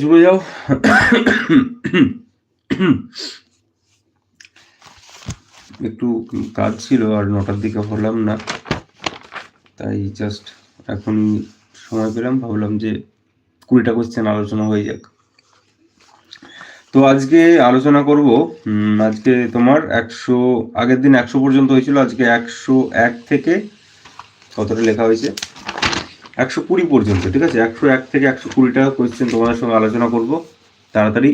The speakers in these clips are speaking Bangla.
জুড়ে যাও একটু কাজ ছিল আর নটার দিকে হলাম না, তাই জাস্ট এখন সময় পেলাম, ভাবলাম যে কুড়িটা কোশ্চেন আলোচনা হয়ে যাক। তো আজকে আলোচনা করব আজকে তোমার একশো, আগের দিন একশো পর্যন্ত হয়েছিল, আজকে একশো এক থেকে কতটা লেখা হয়েছে? একশো কুড়ি পর্যন্ত, ঠিক আছে? একশো এক থেকে একশো কুড়িটা কোয়েশ্চেন তোমাদের সঙ্গে আলোচনা করব। তাড়াতাড়ি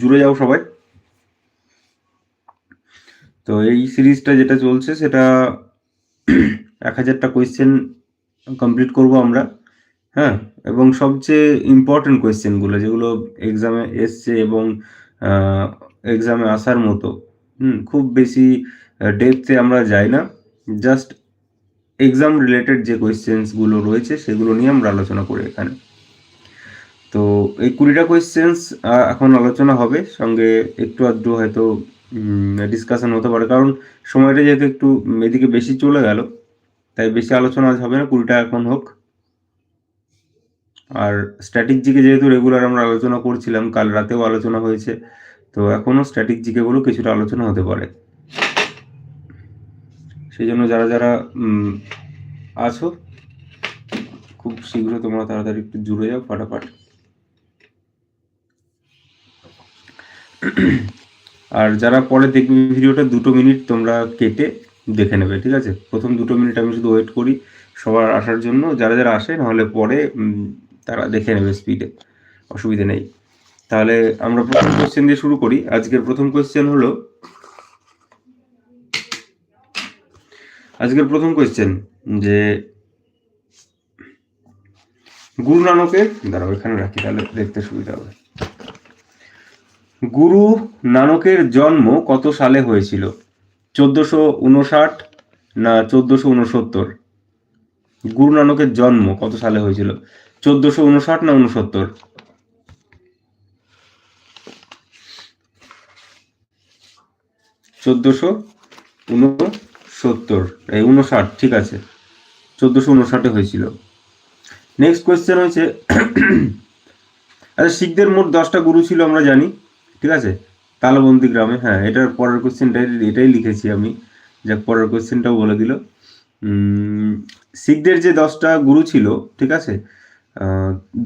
জুড়ে যাও সবাই। তো এই সিরিজটা যেটা চলছে, সেটা এক হাজারটা কোয়েশ্চেন কমপ্লিট করব আমরা হ্যাঁ? এবং সবচেয়ে ইম্পর্টেন্ট কোয়েশ্চেনগুলো যেগুলো এক্সামে এসছে এবং এক্সামে আসার মতো, হুম? খুব বেশি ডেপথে আমরা যাই না। জাস্ট এক্সাম রিলেটেড যে কোয়েশ্চেন্সগুলো রয়েছে সেগুলো নিয়ে আমরা আলোচনা করি এখানে। তো এই কুড়িটা কোয়েশ্চেন্স এখন আলোচনা হবে। সঙ্গে একটু আধটু হয়তো ডিসকাশন হতে পারে। কারণ সময়টা যেহেতু একটু এদিকে বেশি চলে গেল, তাই বেশি আলোচনা আজ হবে না। কুড়িটা এখন হোক। আর স্ট্যাটিক জিকে যেহেতু রেগুলার আমরা আলোচনা করছিলাম, কাল রাতেও আলোচনা হয়েছে, তো এখনও স্ট্যাটিক জিকেগুলো কিছুটা আলোচনা হতে পারে। সেই জন্য যারা যারা আছো, খুব শীঘ্র তোমরা তাড়াতাড়ি একটু জুড়ে যাও ফাটাফাট। আর যারা পরে দেখবে ভিডিওটা, দুটো মিনিট তোমরা কেটে দেখে নেবে, ঠিক আছে? প্রথম দুটো মিনিট আমি শুধু ওয়েট করি সবার আসার জন্য। যারা যারা আসে, নাহলে পরে তারা দেখে নেবে স্পিডে অসুবিধে নেই। তাহলে আমরা প্রথম কোশ্চেন দিয়ে শুরু করি। আজকের প্রথম কোয়েশ্চেন হলো আজকের প্রথম কোয়েশ্চেন যে গুরু নানকের দাঁড়াও, এখানে রাখি, তাহলে দেখতে সুবিধা হবে। গুরু নানকের জন্ম কত সালে হয়েছিল? চোদ্দশো উনষাট না চোদ্দশো উনসত্তর? গুরু নানকের জন্ম কত সালে হয়েছিল? চোদ্দশো উনষাট না উনসত্তর? চোদ্দশো উনসত্তর এই উনষাট ঠিক আছে। চোদ্দশো উনষাটে হয়েছিল। নেক্সট কোয়েশ্চেন হয়েছে আচ্ছা শিখদের মোট দশটা গুরু ছিল আমরা জানি, ঠিক আছে? তালবন্দি গ্রামে হ্যাঁ এটার পরের কোয়েশ্চেনটাই এটাই লিখেছি আমি, যাক, পরের কোয়েশ্চেনটাও বলে দিল। শিখদের যে দশটা গুরু ছিল, ঠিক আছে?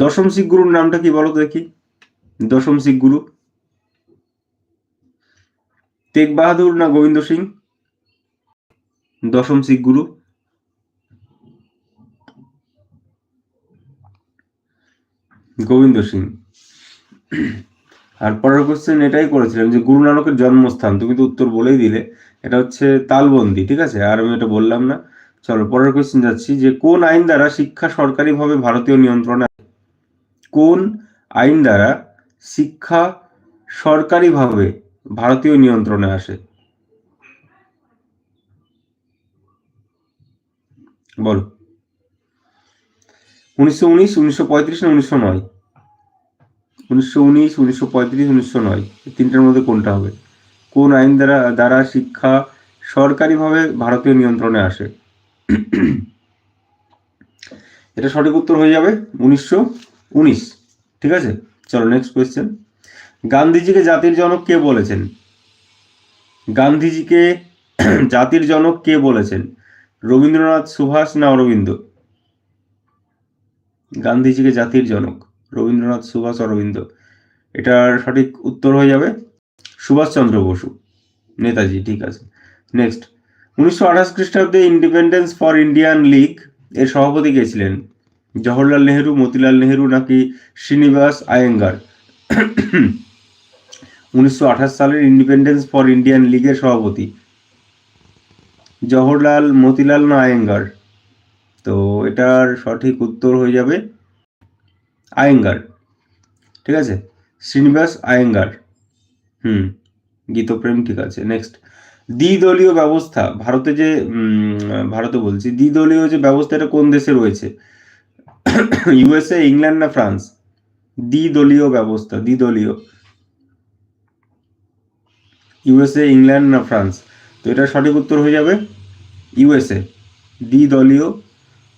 দশম শিখ গুরুর নামটা কি বলো দেখি? দশম শিখ গুরু? তেগ বাহাদুর না গোবিন্দ সিং? দশম শিখ গুরু। গোবিন্দ সিং। আর পরের কোশ্চেন এটাই করেছিলাম যে গুরু নানকের জন্মস্থান, তুমি তো উত্তর বলেই দিলে। এটা হচ্ছে তালবন্দি, ঠিক আছে? আর আমি এটা বললাম না। চলো, পরের কোশ্চেন যাচ্ছি যে কোন আইন দ্বারা শিক্ষা সরকারিভাবে ভারতীয় নিয়ন্ত্রণে কোন আইন দ্বারা শিক্ষা সরকারিভাবে ভারতীয় নিয়ন্ত্রণে আসে? বলো। উনিশশো উনিশ, উনিশশো পঁয়ত্রিশ উনিশশো নয়? উনিশশো উনিশ, উনিশশো পঁয়ত্রিশ, উনিশশো নয়। তিনটার মধ্যে কোনটা হবে? কোন আইন দ্বারা দ্বারা শিক্ষা সরকারিভাবে ভারতীয় নিয়ন্ত্রণে আসে? এটা সঠিক উত্তর হয়ে যাবে উনিশশো উনিশ। ঠিক আছে? চলো নেক্সট কোয়েশ্চেন গান্ধীজিকে জাতির জনক কে বলেছেন? গান্ধীজিকে জাতির জনক কে বলেছেন? রবীন্দ্রনাথ, সুভাষ না অরবিন্দ? গান্ধীজিকে জাতির জনক। রবীন্দ্রনাথ, সুভাষ, অরবিন্দ। এটার সঠিক উত্তর হয়ে যাবে সুভাষচন্দ্র বসু। নেতাজি, ঠিক আছে। নেক্সট উনিশশো আঠাশ খ্রিস্টাব্দে ইন্ডিপেন্ডেন্স ফর ইন্ডিয়ান লীগ এর সভাপতি কে ছিলেন? জওহরলাল নেহেরু, মতিলাল নেহেরু নাকি শ্রীনিবাস আয়েঙ্গার? উনিশশো আঠাশ সালের ইন্ডিপেন্ডেন্স ফর ইন্ডিয়ান লীগের সভাপতি। জওহরলাল মতিলাল না আয়েঙ্গার? তো এটার সঠিক উত্তর হয়ে যাবে আয়েঙ্গার। ঠিক আছে? শ্রীনিবাস আয়েঙ্গার। হুম, গীতপ্রেম ঠিক আছে। নেক্সট দ্বিদলীয় ব্যবস্থা। ভারতে যে ভারতে বলছি, দ্বিদলীয় যে ব্যবস্থা এটা কোন দেশে রয়েছে? ইউএসএ ইংল্যান্ড না ফ্রান্স? দ্বিদলীয় ব্যবস্থা, দ্বিদলীয়। ইউএসএ ইংল্যান্ড না ফ্রান্স? তো এটা সঠিক উত্তর হয়ে যাবে ইউএসএ দ্বিদলীয়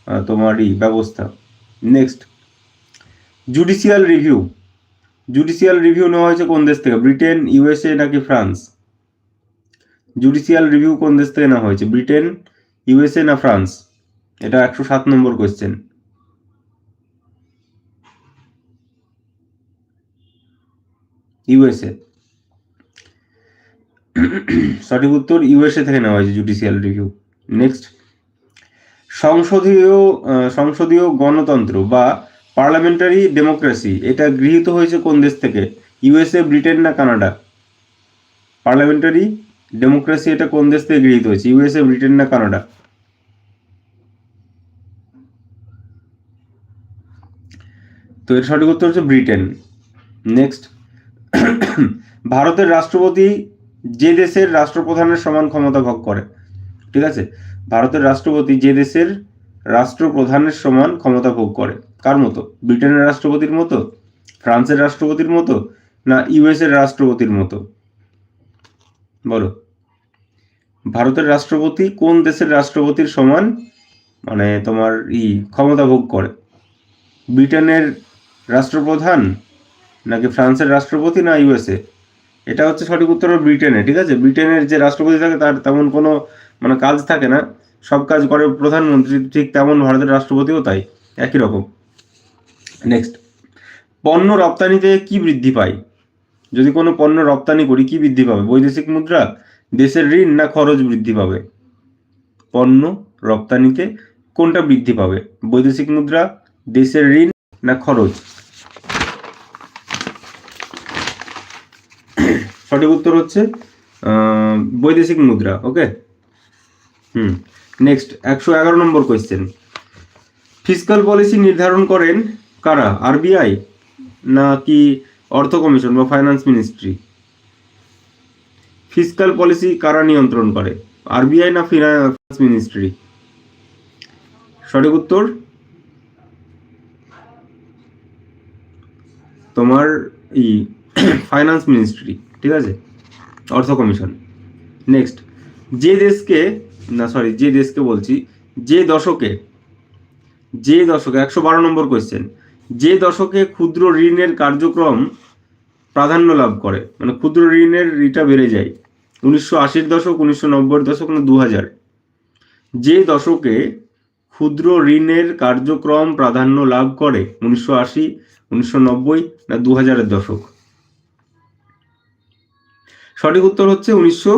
আহ, তোমার ই ব্যবস্থা। Next judicial review judicial review নেওয়া হয়েছে কোন দেশ থেকে? ব্রিটেন ইউএসএ নাকি ফ্রান্স? জুডিশিয়াল রিভিউ কোন দেশ থেকে নেওয়া হয়েছে? ব্রিটেন ইউএসএ না ফ্রান্স? এটা একশো সাত নম্বর কোয়েশ্চেন ইউএসএ সঠিক উত্তর ইউএসএ থেকে নেওয়া হয়েছে জুডিশিয়াল রিভিউ নেক্সট সংসদীয় সংসদীয় গণতন্ত্র বা পার্লামেন্টারি ডেমোক্রেসি এটা গৃহীত হয়েছে কোন দেশ থেকে? ইউএসএ ব্রিটেন না কানাডা পার্লামেন্টারি ডেমোক্রেসি এটা কোন দেশ থেকে গৃহীত হয়েছে? ইউএসএ ব্রিটেন না কানাডা তো এর সঠিক উত্তর হচ্ছে ব্রিটেন নেক্সট ভারতের রাষ্ট্রপতি যে দেশের রাষ্ট্রপ্রধানের সমান ক্ষমতা ভোগ করে, ঠিক আছে? ভারতের রাষ্ট্রপতি যে দেশের রাষ্ট্রপ্রধানের সমান ক্ষমতা ভোগ করে, কার মতো? ব্রিটেনের রাষ্ট্রপতির মতো? ফ্রান্সের রাষ্ট্রপতির মতো? না ইউএস এর রাষ্ট্রপতির মতো? বলো। ভারতের রাষ্ট্রপতি কোন দেশের রাষ্ট্রপতির সমান মানে তোমার ই, ক্ষমতা ভোগ করে? ব্রিটেনের রাষ্ট্রপ্রধান? নাকি ফ্রান্সের রাষ্ট্রপতি না ইউএসএ? এটা হচ্ছে সঠিক উত্তর ব্রিটেনে, ঠিক আছে? ব্রিটেনের যে রাষ্ট্রপতি থাকে তার তেমন কোনো মানে কাজ থাকে না। সব কাজ করে প্রধানমন্ত্রী, ঠিক তেমন ভারতের রাষ্ট্রপতিও তাই, একই রকম। নেক্সট পণ্য রপ্তানিতে কি বৃদ্ধি পায়? যদি কোনো পণ্য রপ্তানি করি, কি বৃদ্ধি পাবে? বৈদেশিক মুদ্রা, দেশের ঋণ না খরচ বৃদ্ধি পাবে? পণ্য রপ্তানিতে কোনটা বৃদ্ধি পাবে? বৈদেশিক মুদ্রা, দেশের ঋণ না খরচ? সঠিক উত্তর হচ্ছে বৈদেশিক মুদ্রা ওকে হুম নেক্সট একশো এগারো নম্বর কোয়েশ্চেন ফিজিক্যাল পলিসি নির্ধারণ করেন কারা আরবিআই না কি অর্থ কমিশন বা ফাইন্যান্স মিনিস্ট্রি ফিসকাল পলিসি কারা নিয়ন্ত্রণ করে আরবিআই না ফিনান্স মিনিস্ট্রি সঠিক উত্তর? তোমার ই ফাইন্যান্স মিনিস্ট্রি ঠিক আছে? অর্থ কমিশন। নেক্সট যে দেশকে, না সরি যে দেশকে বলছি, যে দশকে যে দশকে, একশো বারো নম্বর কোয়েশ্চেন যে দশকে ক্ষুদ্র ঋণের কার্যক্রম প্রাধান্য লাভ করে মানে ক্ষুদ্র ঋণের রিটা বেড়ে যায়, উনিশশো আশির দশক, উনিশশো নব্বইয়ের দশক না দু হাজার যে দশকে ক্ষুদ্র ঋণের কার্যক্রম প্রাধান্য লাভ করে, উনিশশো আশি, উনিশশো নব্বই না দু হাজারের দশক? সঠিক উত্তর হচ্ছে উনিশশো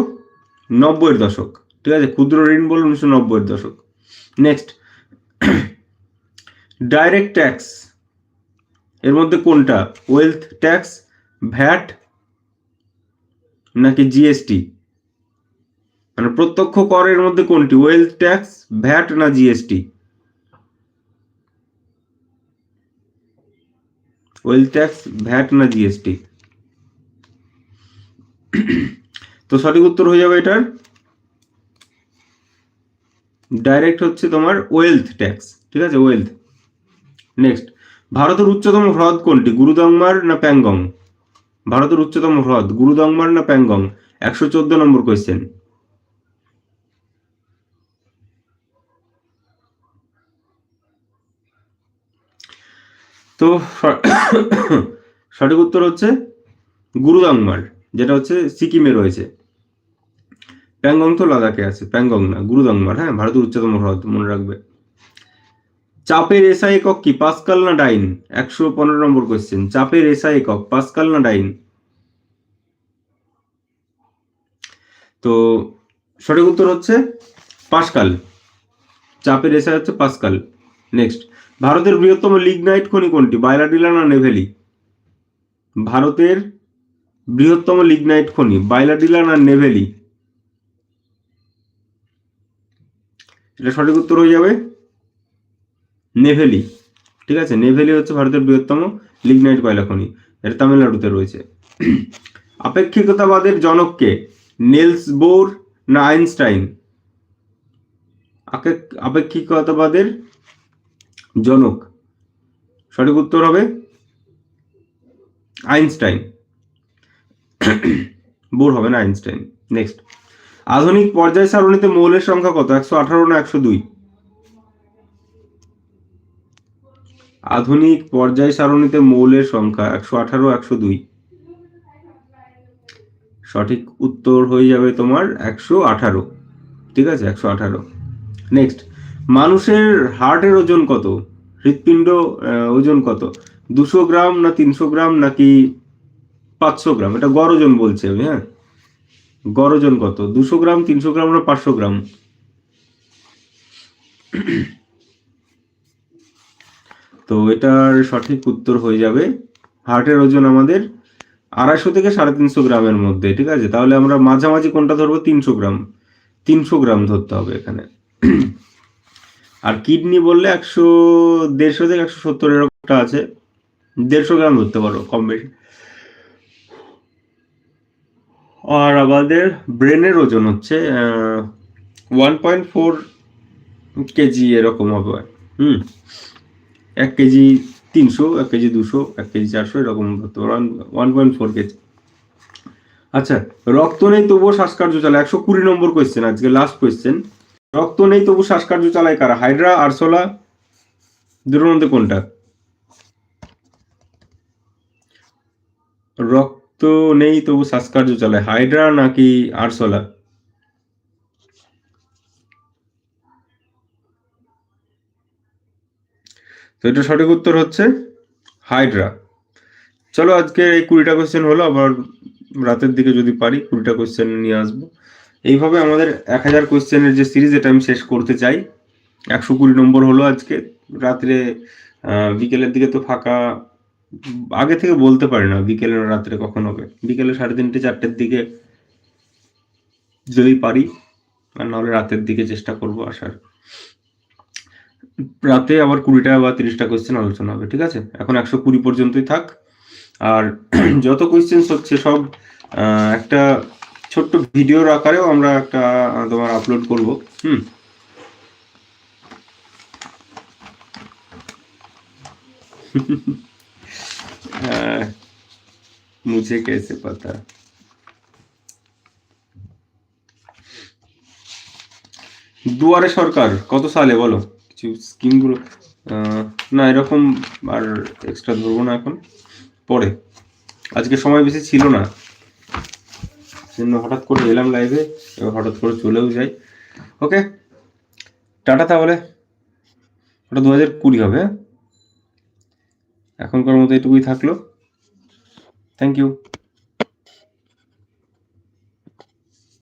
নব্বইয়ের দশক। ঠিক আছে? ক্ষুদ্র ঋণ বলে উনিশশো নব্বইয়ের দশক। নেক্সট ডাইরেক্ট ট্যাক্স এর মধ্যে কোনটা? ওয়েলথ ট্যাক্স ভ্যাট নাকি জিএসটি মানে প্রত্যক্ষ করের মধ্যে কোনটি? ওয়েলথ ট্যাক্স ভ্যাট না জিএসটি ওয়েলথ ট্যাক্স ভ্যাট না জিএসটি তো সঠিক উত্তর হয়ে যাবে এটার। ডাইরেক্ট হচ্ছে তোমার ওয়েলথ ট্যাক্স ঠিক আছে? ওয়েলথ নেক্সট ভারতের উচ্চতম হ্রদ কোনটি? গুরুদংমার না প্যাংগং? ভারতের উচ্চতম হ্রদ, গুরুদংমার না প্যাংগং? একশো চোদ্দ নম্বর কোয়েশ্চেন তো সঠিক উত্তর হচ্ছে গুরুদংমার। যেটা হচ্ছে সিকিমে রয়েছে। প্যাংগং তো লাদাখে আছে, প্যাংগং না গুরুদংমার হ্যাঁ ভারতের উচ্চতম হ্রদ, মনে রাখবে। চাপের এসআই একক কি? পাসকাল না ডাইন? একশো পনেরো নম্বর কোয়েশ্চেন চাপের এসআই একক, পাসকাল না ডাইন? তো সঠিক উত্তর হচ্ছে পাসকাল। চাপের এসআই হচ্ছে পাসকাল। নেক্সট ভারতের বৃহত্তম লিগনাইট খনি কোনটি? বাইলাডিলা না নেভেলি? ভারতের বৃহত্তম লিগনাইট খনি বাইলাডিলা না নেভেলি। এটা সঠিক উত্তর হয়ে যাবে? নেভেলি। ঠিক আছে, নেভেলি হচ্ছে ভারতের বৃহত্তম লিগনাইট কয়লা খনি। এটা তামিলনাড়ুতে রয়েছে। আপেক্ষিকতাবাদের জনককে নেলস বোর না আইনস্টাইন? আপেক- আপেক্ষিকতাবাদের জনক। সঠিক উত্তর হবে আইনস্টাইন। বোর হবে না আইনস্টাইন। নেক্সট আধুনিক পর্যায় সারণীতে মৌলের সংখ্যা কত? একশো আঠারো না একশো দুই? আধুনিক পর্যায় সারণীতে মৌলের সংখ্যা একশো আঠারো, একশো দুই। সঠিক উত্তর হয়ে যাবে তোমার একশো আঠারো। ঠিক আছে, একশো আঠারো। নেক্সট মানুষের হার্টের ওজন কত? হৃৎপিণ্ড ওজন কত? দুশো গ্রাম না তিনশো গ্রাম নাকি পাঁচশো গ্রাম, এটা গড় ওজন বলছে আমি হ্যাঁ? গড় ওজন কত? দুশো গ্রাম, তিনশো গ্রাম না পাঁচশো গ্রাম? তো এটার সঠিক উত্তর হয়ে যাবে হার্টের ওজন আমাদের আড়াইশো থেকে সাড়ে তিনশো গ্রামের মধ্যে, ঠিক আছে? তাহলে আমরা মাঝামাঝি কোনটা ধরবো? তিনশো গ্রাম। তিনশো গ্রাম ধরতে হবে এখানে। আর কিডনি বললে একশো, দেড়শো থেকে একশো সত্তর এরকমটা আছে। দেড়শো গ্রাম ধরতে পারো কম বেশি। আর আমাদের ব্রেনের ওজন হচ্ছে ওয়ান পয়েন্ট ফোর কেজি এরকম হবে। হুম, এক কেজি তিনশো, এক কেজি দুশো, এক কেজি চারশো এরকম ধরতে পারো ওয়ান পয়েন্ট ফোর কেজি। আচ্ছা রক্ত নেই তবুও শ্বাসকার্য চালায়। একশো কুড়ি নম্বর কোয়েশ্চেন আজকে লাস্ট কোয়েশ্চেন রক্ত নেই তবু শ্বাসকার্য চালায় কারা? হাইড্রা, আরসোলা? দুটোর মধ্যে কোনটা? রক্ত নেই, তবু শ্বাসকার্য চালায় হাইড্রা নাকি আরসোলা? তো এটা সঠিক উত্তর হচ্ছে হাইড্রা চলো আজকে এই কুড়িটা কোয়েশ্চেন হলো, আবার রাতের দিকে যদি পারি কুড়িটা কোয়েশ্চেন নিয়ে আসব। এইভাবে আমাদের এক হাজার কোয়েশ্চেনের যে সিরিজ এটা আমি শেষ করতে চাই। একশো কুড়ি নম্বর হলো আজকে। রাত্রে বিকেলের দিকে তো ফাঁকা আগে থেকে বলতে পারি না বিকেলে রাত্রে কখন। হবে বিকেলে সাড়ে তিনটে, চারটের দিকে যদি পারি, আর নাহলে রাতের দিকে চেষ্টা করব আসার। রাতে আবার কুড়িটা বা তিরিশটা কোয়েশ্চেন আলোচনা হবে, ঠিক আছে? এখন একশো কুড়ি পর্যন্তই থাক। আর যত কোয়েশ্চেন্স হচ্ছে, সব একটা ছোট্ট ভিডিওর আকারেও আমরা একটা তোমার আপলোড করব, হুম? আহ, মুঝে कैसे पता দুয়ারে সরকার কত সালে বলো কিছু স্কিমগুলো আহ, না এরকম আর এক্সট্রা ধরবো না এখন পরে আজকে সময় বেশি ছিল না জন্য হঠাৎ করে এলাম লাইভে এবার হঠাৎ করে চলেও যাই ওকে টাটা তাহলে ওটা দু হাজার কুড়ি হবে হ্যাঁ? এখনকার মতো এটুকুই থাকল। Thank you